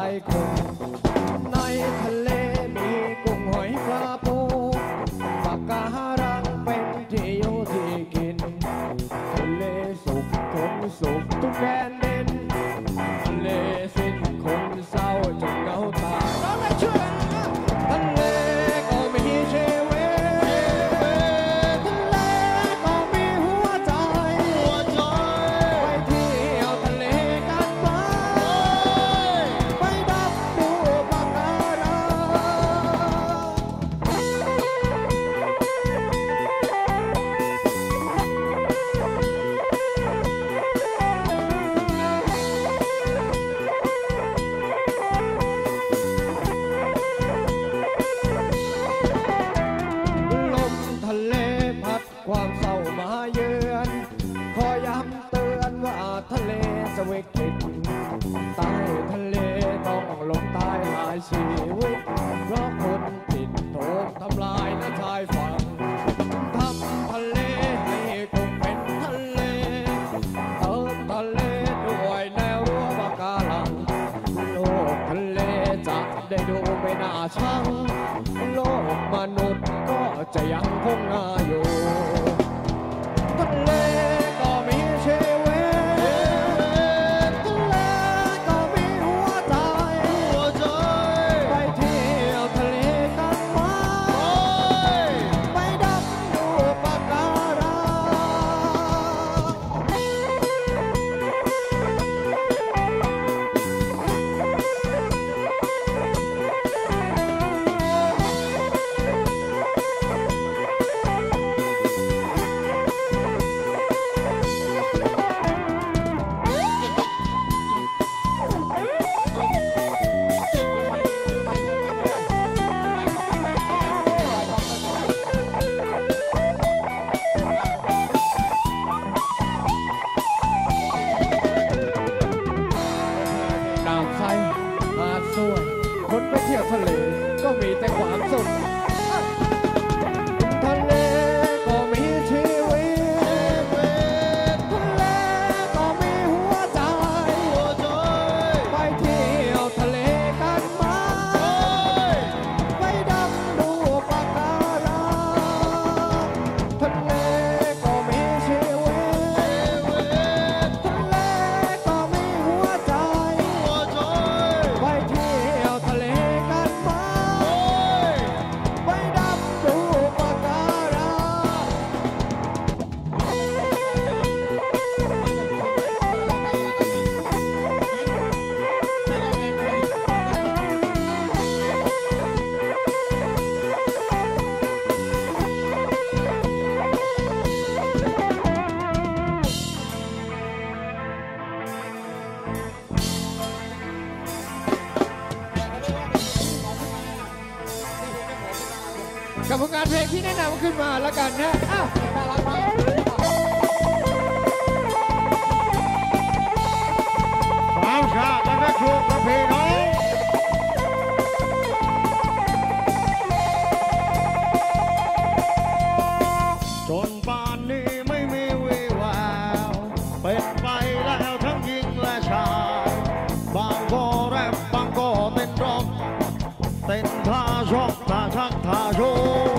cycle. นุษย์ก็จะยังคงน่าอยู่ทะเล กับผลงานเพลงที่แนะนำขึ้นมาแล้วกันนะอ้าวน่ารับมากความชาติและนักคประเพณี 사상 타조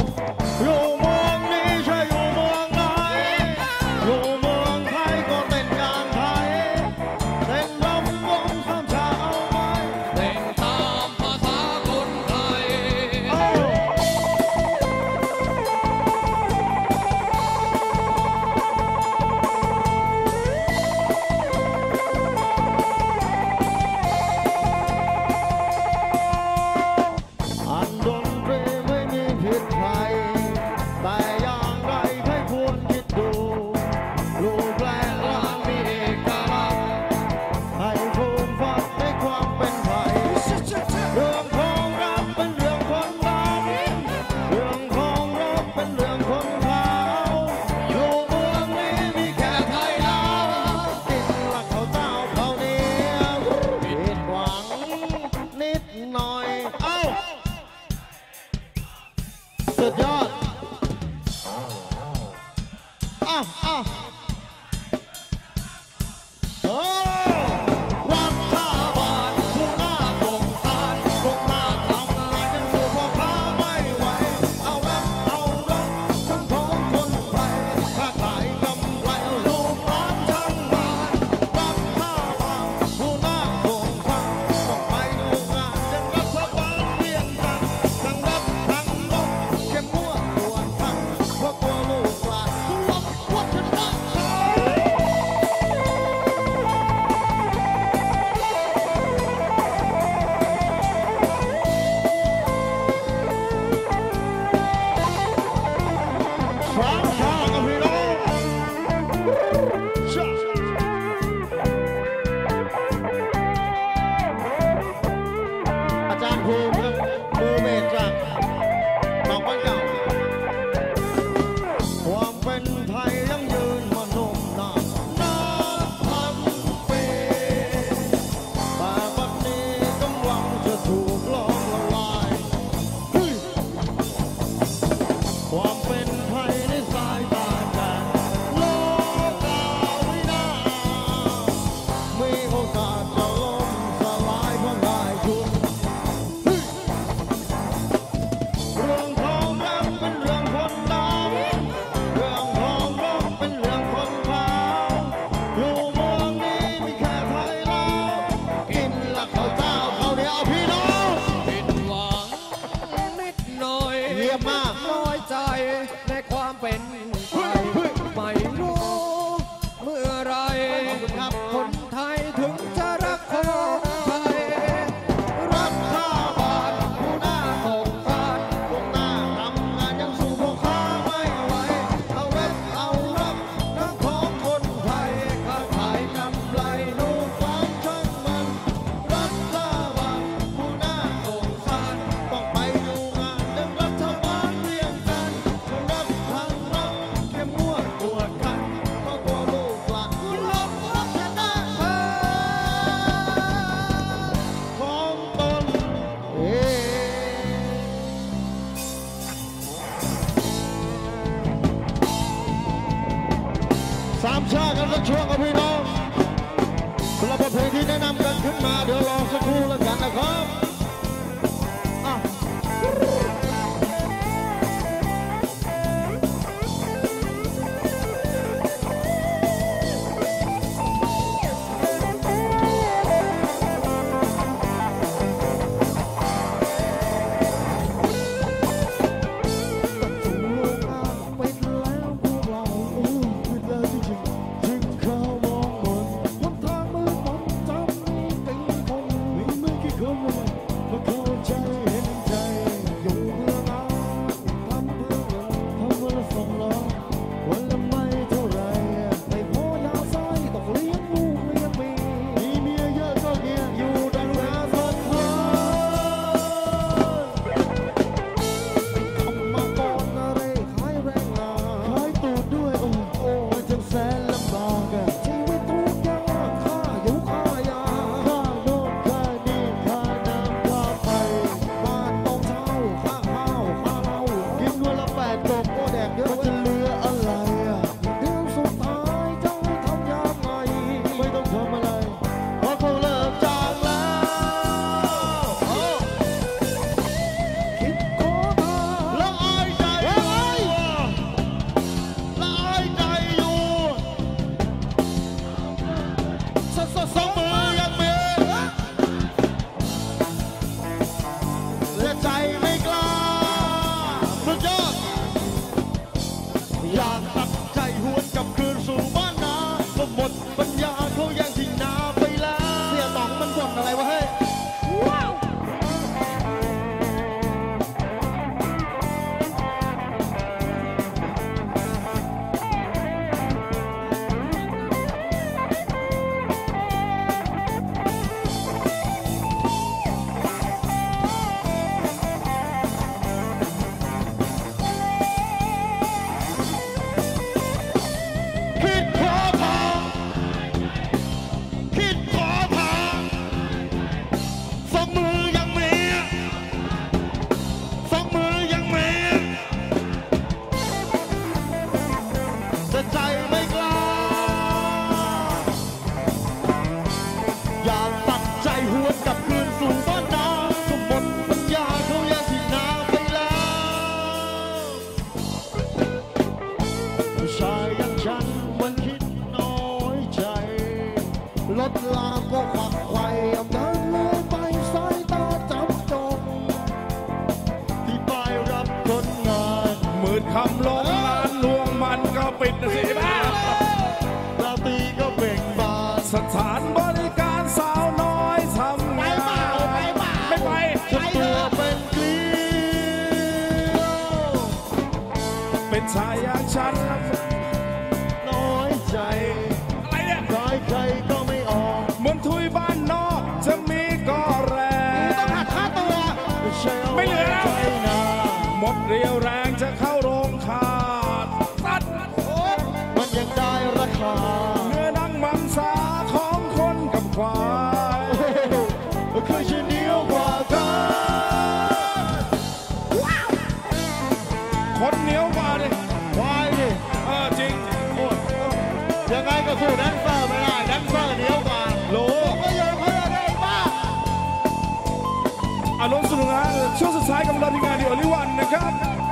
อารมณ์สนุกนะช่วงสุดท้ายกับเราทีงานดีโอลิวันนะครับ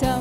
Thầm